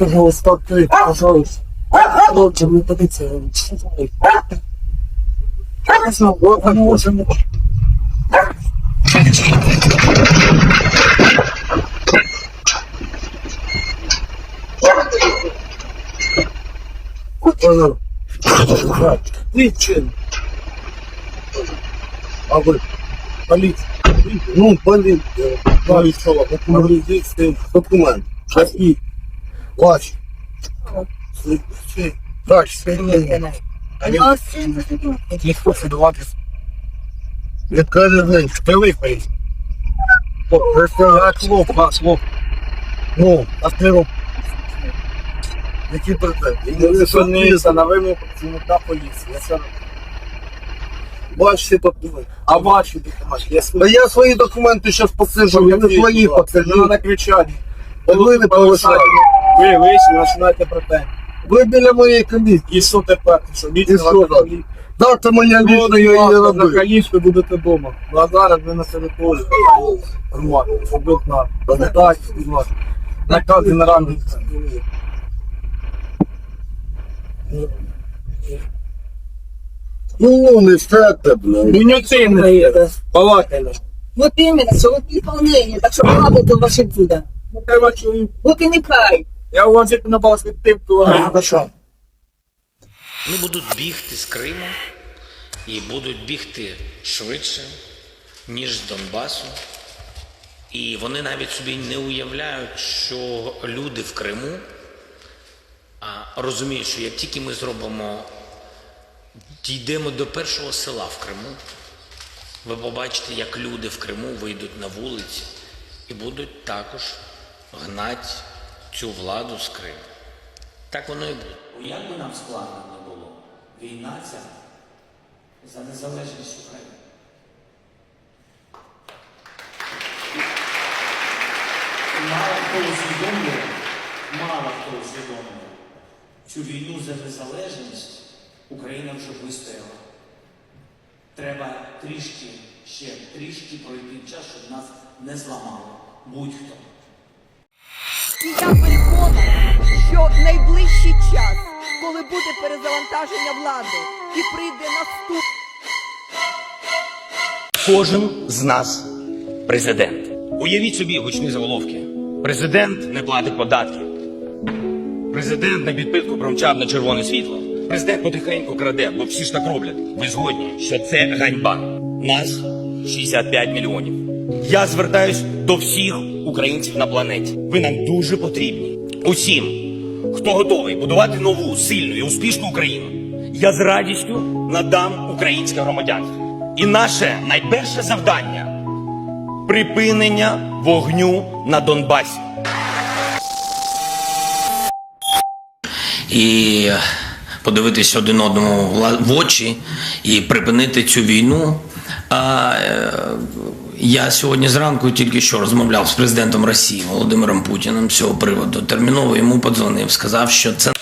Успокой, пожалуйста. Лучше мы подойдем. Хорошо, поможем. Понял. Причин. А вы, болит. Ну, болит полиция. Полиция. Полиция. Документ. Какие? Ваши. Так, Ніхто сидуватись. Яка різниця? Ти випий. Представляк слов, два слов. Ну, а ти роб. Які претензії? Не сумніюся на вимогу працівника поліції. Я. Ваші документи. А ваші документи? Я свої. Я свої документи зараз посиджу, я не свої посиджу. Не надо кричати. Ви не повишаєте. Ви вийшли, починаєте претензії. Ви біля моєї комісії. І що тепер? Що І місце що? Дайте моя лічна, я її на роблю. будете вдома. Ну а зараз ви на території. Нормально. Побит на. Пам'ятайте, будь ласка. Наказ генеральний. Ну, не блядь. Ну не ти не балакай. Вот именно, что вот неисполнение, так что работа ваша отсюда. Ну треба чоловік. Вот и не кай. Я на вас тим, хто Хорошо. Вони будуть бігти з Криму і будуть бігти швидше, ніж з Донбасу. І вони навіть собі не уявляють, що люди в Криму а, розуміють, що як тільки ми зробимо, дійдемо до першого села в Криму, ви побачите, як люди в Криму вийдуть на вулиці і будуть також гнати цю владу з Криму. Так воно і буде. Як би нам складно не було, війна ця за незалежність України. Мало хто усвідомлює, мало хто усвідомлює, цю війну за незалежність Україна вже вистояла. Треба трішки, ще трішки пройти час, щоб нас не зламало будь-хто. І я переконана, що найближчий час, коли буде перезавантаження влади і прийде наступ. Кожен з нас президент. Уявіть собі гучні заголовки. Президент не платить податки. Президент на підпитку промчав на червоне світло. Президент потихеньку краде, бо всі ж так роблять. Ви згодні, що це ганьба. Нас 65 мільйонів. Я звертаюсь до всіх українців на планеті. Ви нам дуже потрібні. Усім, хто готовий будувати нову, сильну і успішну Україну, я з радістю надам українське громадянство. І наше найперше завдання припинення вогню на Донбасі. і подивитися один одному в очі і припинити цю війну. А, е, я сьогодні зранку тільки що розмовляв з президентом Росії Володимиром Путіним з цього приводу. Терміново йому подзвонив, сказав, що це